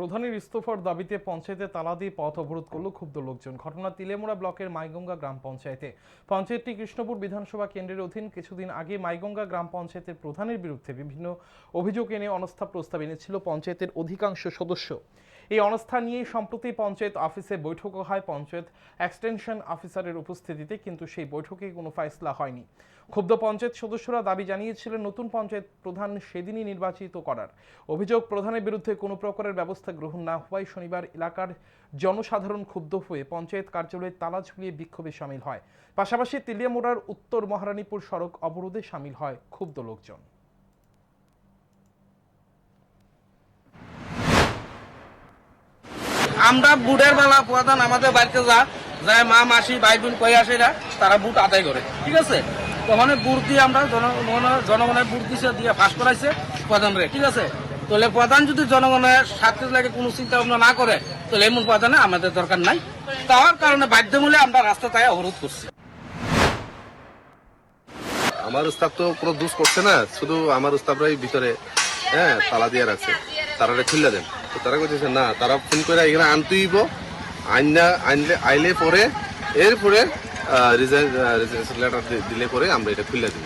প্রধানের ইস্তফার দাবিতে পঞ্চায়েতে তালা দিয়ে পথ অবরোধ করল ক্ষুব্ধ লোকজন। ঘটনা তিলেমুড়া ব্লকের মাইগঙ্গা গ্রাম পঞ্চায়েতে। পঞ্চায়েতটি কৃষ্ণপুর বিধানসভা কেন্দ্রের অধীন কিছুদিন আগে মাইগঙ্গা গ্রাম পঞ্চায়েতের প্রধানের বিরুদ্ধে বিভিন্ন অভিযোগ এনে অনাস্থা প্রস্তাব এনেছিল পঞ্চায়েতের অধিকাংশ সদস্য। এই অনাস্থা নিয়ে সম্প্রতি পঞ্চায়েত অফিসে বৈঠক হয়। পঞ্চায়েত এক্সটেনশন অফিসারের উপস্থিতিতে কিন্তু সেই বৈঠকে কোনো ফয়সলা হয়নি। ক্ষুব্ধ পঞ্চায়েত সদস্যরা দাবি জানিয়েছিলেন, নতুন পঞ্চায়েত প্রধান সেদিনই নির্বাচিত করার। অভিযোগ, প্রধানের বিরুদ্ধে কোনো প্রকারের ব্যবস্থা গ্রহণ না হওয়ায় শনিবার এলাকার জনসাধারণ ক্ষুব্ধ হয়ে পঞ্চায়েত কার্যালয়ে তালা ঝুলিয়ে বিক্ষোভে সামিল হয়। পাশাপাশি তেলিয়ামোড়ার উত্তর মহারানীপুর সড়ক অবরোধে সামিল হয় ক্ষুব্ধ লোকজন। আমরা বুটের বেলা প্রধান আমাদের বাড়িতে যা যায় মা মাসি ভাই বোন কই আসে এরা, তারা বুট আদায় করে ঠিক আছে? তখন বুট দিয়ে আমরা জনগণের বুট দিছে দিয়ে ফাঁস করাইছে প্রধান রে ঠিক আছে? তাহলে প্রধান যদি জনগণের স্বার্থে লাগে কোনো চিন্তা ভাবনা না করে তাহলে এমন প্রধানে আমাদের দরকার নাই। তার কারণে বাধ্যমূল্যে আমরা রাস্তা তাই অবরোধ করছি। আমার উস্তাদ তো কোনো দুষ করছে না শুধু আমার উস্তাদরাই ভিতরে হ্যাঁ তালা দিয়ে রাখছে। তারা খুললে দেন। তারা কইতেছে না তারা ফোন করে এখানে আনতেইব আইনা আনলে আইলে পরে এরপরে রিজাইন লেটার দিলে পরে আমরা এটা খুলে দিব